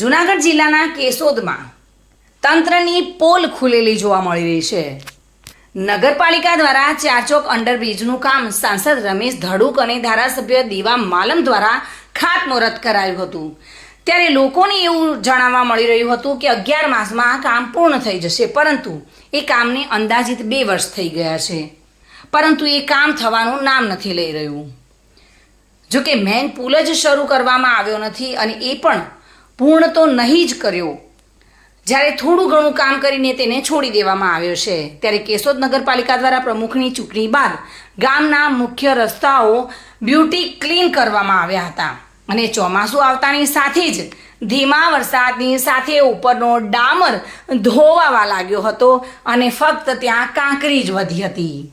જુનાગઢ જિલ્લાના કેશોદમાં તંત્રની પોલ ખુલેલી જોવા મળી રહી છે. નગરપાલિકા દ્વારા ચારચોક અંડરબ્રિજનું કામ સાંસદ રમેશ ધડુક અને ધારાસભ્ય દીવા માલમ દ્વારા ખાતમુહૂર્ત કરાયું હતું. ત્યારે લોકોને એવું જાણવા મળી રહ્યું હતું કે અગિયાર માસમાં આ કામ પૂર્ણ થઈ જશે, પરંતુ એ કામને અંદાજિત બે વર્ષ થઈ ગયા છે. પરંતુ એ કામ થવાનું નામ નથી લઈ રહ્યું. જોકે મેન પુલ જ શરૂ કરવામાં આવ્યો નથી અને એ પણ પૂર્ણ તો નહીં જ કર્યો. જ્યારે થોડું ઘણું કામ કરીને તેને છોડી દેવામાં આવ્યો છે, ત્યારે કેશોદ નગરપાલિકા દ્વારા પ્રમુખની ચૂંટણી બાદ ગામના મુખ્ય રસ્તાઓ બ્યુટી ક્લીન કરવામાં આવ્યા હતા. અને ચોમાસું આવતાની સાથે જ ધીમા વરસાદની સાથે ઉપરનો ડામર ધોવાવા લાગ્યો હતો અને ફક્ત ત્યાં કાંકરી જ વધી હતી.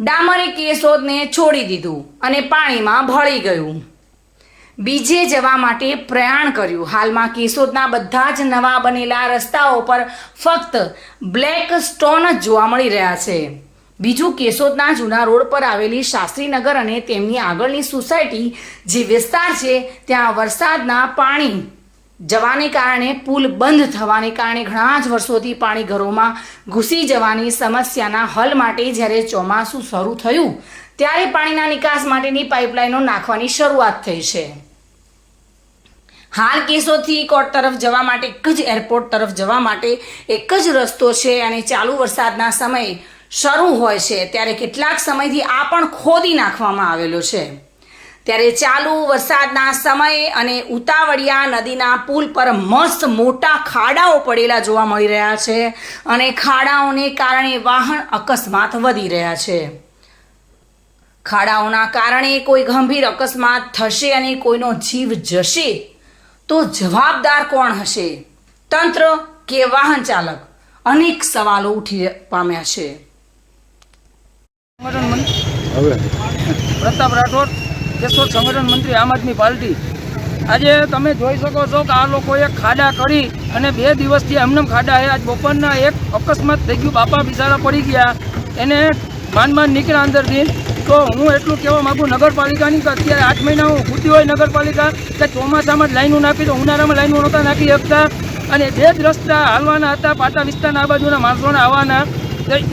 ડામરે કેશોદને છોડી દીધું અને પાણીમાં ભળી ગયું. બીજે જવા માટે પ્રયાણ કર્યું. હાલમાં કેશોદના બધા જ નવા બનેલા રસ્તાઓ પર ફક્ત બ્લેક સ્ટોન જ જોવા મળી રહ્યા છે. બીજું કેશોદના જૂના રોડ પર આવેલી શાસ્ત્રીનગર અને તેમની આગળની સોસાયટી જે વિસ્તાર છે, ત્યાં વરસાદના પાણી જવાને કારણે પુલ બંધ થવાને કારણે ઘણા જ વર્ષોથી પાણી ઘરોમાં ઘૂસી જવાની સમસ્યાના હલ માટે જ્યારે ચોમાસું શરૂ થયું, ત્યારે પાણીના નિકાસ માટેની પાઇપલાઇનો નાખવાની શરૂઆત થઈ છે. હાલ કેસોથી કોર્ટ તરફ જવા માટે, એક જ એરપોર્ટ તરફ જવા માટે એક જ રસ્તો છે અને ચાલુ વરસાદના સમય શરૂ હોય છે. ત્યારે કેટલાક સમયથી આ પણ ખોદી નાખવામાં આવેલો છે. ત્યારે ચાલુ વરસાદના સમયે અને ઉતાવળિયા નદીના પુલ પર મસ્ત મોટા ખાડાઓ પડેલા જોવા મળી રહ્યા છે અને ખાડાઓને કારણે વાહન અકસ્માત વધી રહ્યા છે. ખાડાઓના કારણે કોઈ ગંભીર અકસ્માત થશે અને કોઈનો જીવ જશે. તો જવાબદાર કોણ હશે? તંત્ર કે વાહન ચાલક? અનેક સવાલો ઉઠી પામ્યા છે. સંગઠન મંત્રી પ્રતાપ રાઠોડ કેશોદ સંગઠન મંત્રી આમ આદમી પાર્ટી. આજે તમે જોઈ શકો છો કે આ લોકોએ ખાડા કરી અને બે દિવસથી એમનેમ ખાડા હે આજ બપોરના એક અકસ્માત થઈ ગયું. બાપા બિચારા પડી ગયા. એને માંડ નીકળ્યા અંદરથી. તો હું એટલું કહેવા માગું, નગરપાલિકાની કે અત્યારે આઠ મહિના હું ખૂટી હોય નગરપાલિકા, કે ચોમાસામાં જ લાઈનો નાખી તો ઉનાળામાં લાઈનો નહોતા નાખી શકતા. અને બે જ રસ્તા હાલવાના હતા, પાટા વિસ્તારના આ બાજુના માણસોને આવવાના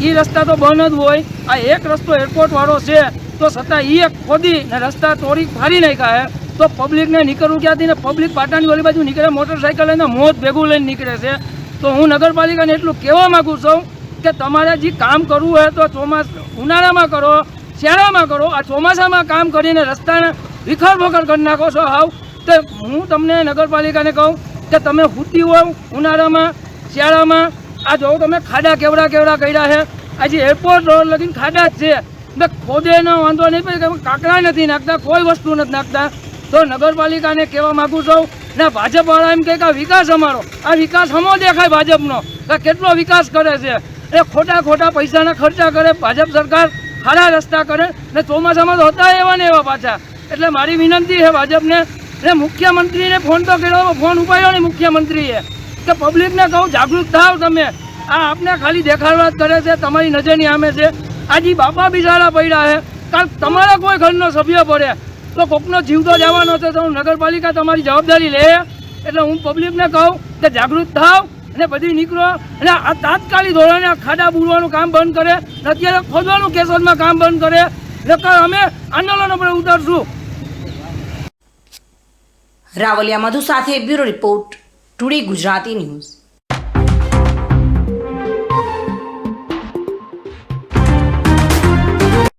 એ રસ્તા તો બંધ જ હોય. આ એક રસ્તો એરપોર્ટવાળો છે, તો છતાં એ એક ખોદી ને રસ્તા તોડી ફાડી નાખ્યા તો પબ્લિકને નીકળવું ક્યાંથી ને પબ્લિક પાટાની ઓલી બાજુ નીકળે મોટરસાઇકલ લઈને મોત ભેગું લઈને નીકળે છે. તો હું નગરપાલિકાને એટલું કહેવા માગું છું કે તમારે જે કામ કરવું હોય તો ચોમાસ ઉનાળામાં કરો શિયાળામાં કરો, આ ચોમાસામાં કામ કરીને રસ્તાને વિખર વખર કરી નાખો છો હાવ. તો હું તમને નગરપાલિકાને કહું કે તમે હુતી હોવ ઉનાળામાં, શિયાળામાં, આ જો તમે ખાડા કેવડા કેવડા કર્યા છે. આજે એરપોર્ટ રોડ લગીને ખાડા જ છે. એટલે ખોદેનો વાંધો નહીં કે કાંકરા નથી નાખતા, કોઈ વસ્તુ નથી નાખતા. તો નગરપાલિકાને કહેવા માગું છું, ને, ભાજપવાળા એમ કહે કે વિકાસ અમારો, આ વિકાસ હમો દેખાય ભાજપનો. કેટલો વિકાસ કરે છે? એ ખોટા ખોટા પૈસાના ખર્ચા કરે ભાજપ સરકાર. સારા રસ્તા કરે ને ચોમાસામાં તો હતા એવા ને એવા પાછા. એટલે મારી વિનંતી છે ભાજપને. ને મુખ્યમંત્રીને ફોન તો કર્યો ફોન ઉપાડ્યો ને મુખ્યમંત્રીએ. કે પબ્લિકને કહું, જાગૃત થાવ તમે. આ આપને ખાલી દેખાડવા કરે છે, તમારી નજરની સામે છે. આજે બાપા બિચારા પડ્યા છે. કાલ તમારા કોઈ ઘરનો સભ્ય પડે. તો કોકનો જીવ તો જવાનો છે, તો નગરપાલિકા તમારી જવાબદારી લે. એટલે હું પબ્લિકને કહું કે જાગૃત થાવ. અને બધી નીકળો અને આ તાત્કાલિક ધોરણે આ ખાડા બુરવાનું કામ બંધ કરે અત્યારે ખોદવાનું કેશોદમાં કામ બંધ કરે. નકર અમે આંદોલન પર ઉતારશું. રાવલિયા મધુ સાથે bureau report, today Gujarati news.